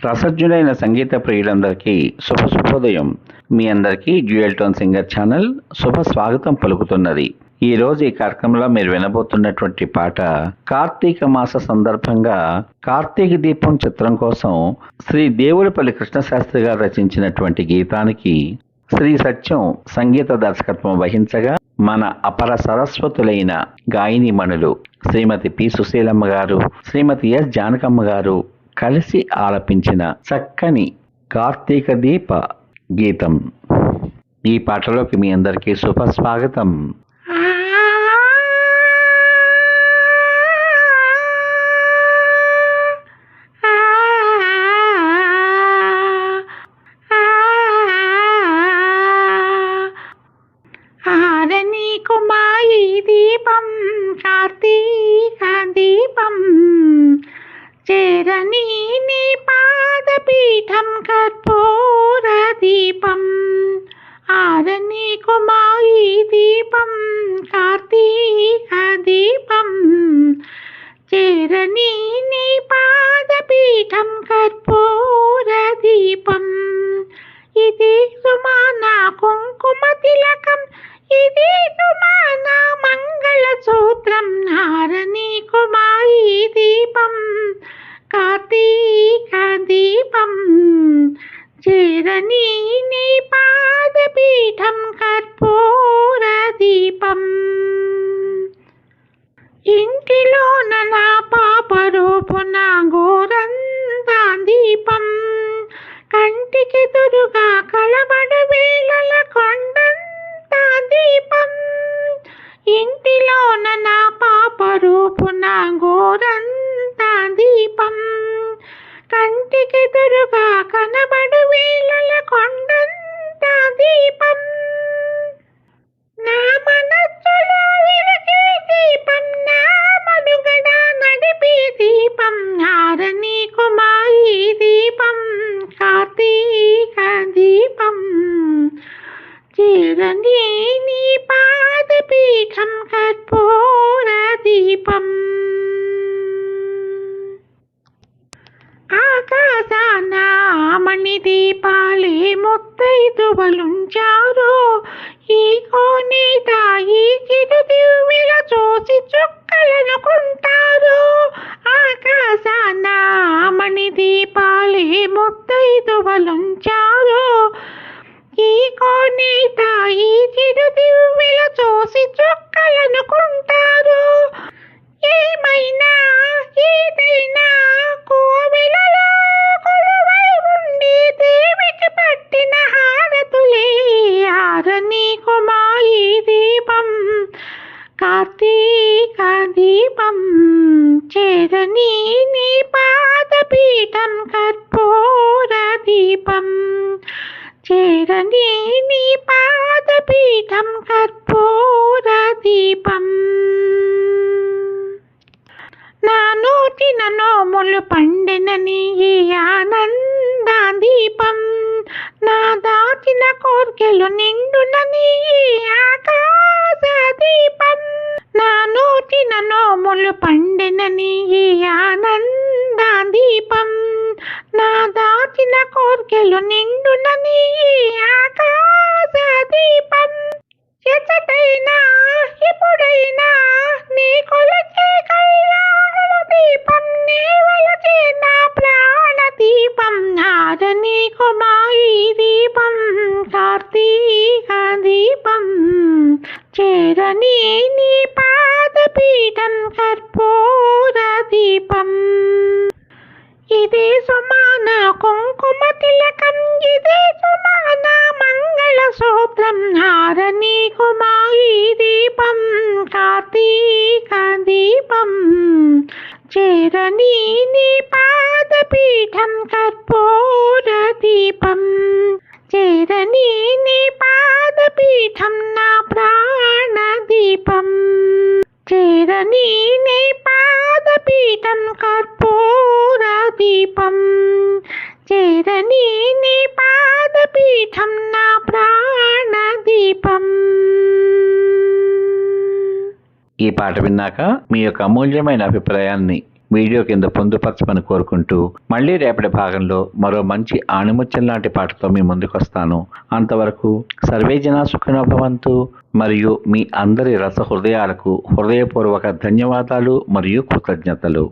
రసజ్ఞుడైన సంగీత ప్రియులందరికీ శుభ శుభోదయం. మీ అందరికీ డ్యూయల్ టోన్ సింగర్ ఛానల్ శుభ స్వాగతం పలుకుతున్నది. ఈ రోజు ఈ కార్యక్రమంలో మీరు వినబోతున్నటువంటి పాట కార్తీక మాస సందర్భంగా కార్తీక దీపం చిత్రం కోసం శ్రీ దేవులపల్లి కృష్ణశాస్త్రి గారు రచించినటువంటి గీతానికి శ్రీ సత్యం సంగీత దర్శకత్వం వహించగా మన అపర సరస్వతులైన గాయనిమణులు శ్రీమతి పి సుశీలమ్మ గారు శ్రీమతి ఎస్ జానకమ్మ గారు కలిసి ఆలపించిన చక్కని కార్తీక దీప గీతం. ఈ పాటలోకి మీ అందరికీ శుభ స్వాగతం చేరని నీ పాదపీఠం కర్పూర దీపం ఆరని కుమారి దీపం కార్తీక దీపం చేరని నీ పాదపీఠం కర్పూర దీపం ఇది సుమాన కుంకుమ తిలకం ఇది సుమాన మంగళ సూత్రం నారని కుమారి దీపం కార్తీక దీపం చేరని నీ పాదపీఠం కర్పూర దీపం ఇంటిలోన నా పాప రూపున గోరందా దీపం కంటికి దురుగా కలబడ వేళల కొండంత దీపం ఇంటిలోన నా పాప రూపున గోరంత ఎదురుగా కనబడు వేళల కొండంత దీపం. నా మనస్సులో వెలిగే దీపం నా మనుగడ నడిపే దీపం. నారని కుమాయి దీపం కార్తీక దీపం. చిరని మణి దీపాలే ముత్తైదువలుంచారు. ఈ కోని తాయి చిరు దివ్వెల చూసి చుక్కలనుకుంటారు. ఆకాశాన మణి దీపాలే ముత్తైదువలుంచారు. ఈ కోని తాయి చిరు దివ్వెల చూసి చుక్కలనుకుంటారు. ఏమ కార్తీక దీపం చేరని నీ పాదపీఠం కర్పూర దీపం చేరని నీ పాదపీఠం కర్పూర దీపం. నా నోటిన నోములు పండినని ఈ ఆనంద దీపం నా దాచిన కోర్కెలు నిండునని ఈ దాచిన కోర్కెలు నిండున నీ ఆకాశ దీపం ఎచ్చటైనా ఎప్పుడైనా నీ కొలచే కళ్యాణ దీపం నీ వలచే నా ప్రాణ దీపం. నారని కుమాయి దీపం కార్తీక దీపం. చేరని నీ పాదపీఠం కర్పూర దీపం. ఇది సుమాన కుంకుమ తిలకం ఇదే సుమాన మంగళ సూత్రం హారని కుమాయి దీపం కార్తీక దీపం. చేరని నీ పాదపీఠం కర్పూర దీపం చేరని నీ పాదపీఠం నా ప్రాణ దీపం చేరని నీ పాదపీఠం కర్పూర దీపం చేరని నీ పాదపీఠం నా ప్రాణదీపం. ఈ పాట విన్నాక మీ యొక్క అమూల్యమైన అభిప్రాయాన్ని వీడియో కింద పొందుపరచమని కోరుకుంటూ మళ్ళీ రేపటి భాగంలో మరో మంచి ఆణిముత్యం లాంటి పాటతో మీ ముందుకు వస్తాను అంతవరకు సర్వేజన సుఖనోభవంతు మరియు మీ అందరి రస హృదయాలకు హృదయపూర్వక ధన్యవాదాలు మరియు కృతజ్ఞతలు.